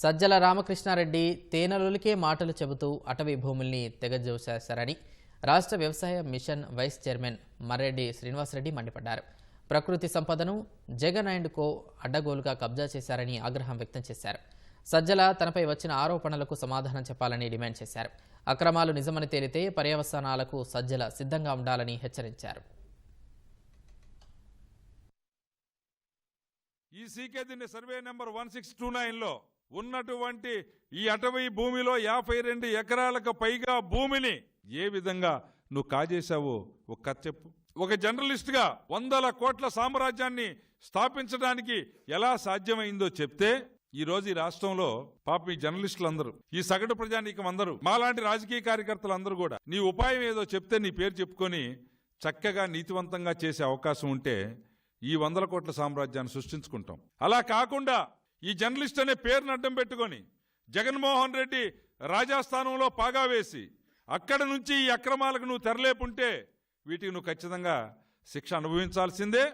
సజ్జల రామకృష్ణారెడ్డి తేనెలొలికే మాటలు చెబుతూ అటవీ భూముల్ని తెగజోసేశారని రాష్ట్ర వ్యవసాయ mission vice chairman Marreddy Srinivasareddy మండిపడ్డారు. ప్రకృతి సంపదను జగన్ అండ్ కో అడ్డగోలుగా కబ్జా చేశారని ఆగ్రహం వ్యక్తం చేశారు. సజ్జల తనపై వచ్చిన ఆరోపణలకు సమాధానం చెప్పాలని డిమాండ్ చేశారు. అక్రమాలు నిజమని తేలితే పర్యవసానాలకు సజ్జల సిద్ధంగా ఉండాలని హెచ్చరించారు. ఈ CK survey number one six two నైన్లో ఉన్నటువంటి ఈ అటవీ భూమిలో యాభై రెండు ఎకరాలకు పైగా భూమిని ఏ విధంగా నువ్వు కాజేశావో ఒక కథ చెప్పు. ఒక జర్నలిస్ట్గా వందల కోట్ల సామ్రాజ్యాన్ని స్థాపించడానికి ఎలా సాధ్యమైందో చెప్తే ఈ రోజు ఈ రాష్ట్రంలో పాప ఈ జర్నలిస్టులు అందరూ ఈ సగటు ప్రజానీకం అందరూ మాలాంటి రాజకీయ కార్యకర్తలు అందరూ కూడా నీ ఉపాయం ఏదో చెప్తే నీ పేరు చెప్పుకొని చక్కగా నీతివంతంగా చేసే అవకాశం ఉంటే ఈ వందల కోట్ల సామ్రాజ్యాన్ని సృష్టించుకుంటాం. అలా కాకుండా ఈ జర్నలిస్ట్ అనే పేరును అడ్డం పెట్టుకొని జగన్మోహన్ రెడ్డి రాజాస్థానంలో పాగా వేసి అక్కడ నుంచి ఈ అక్రమాలకు నువ్వు తెరలేపుంటే వీటికి నువ్వు ఖచ్చితంగా శిక్ష అనుభవించాల్సిందే.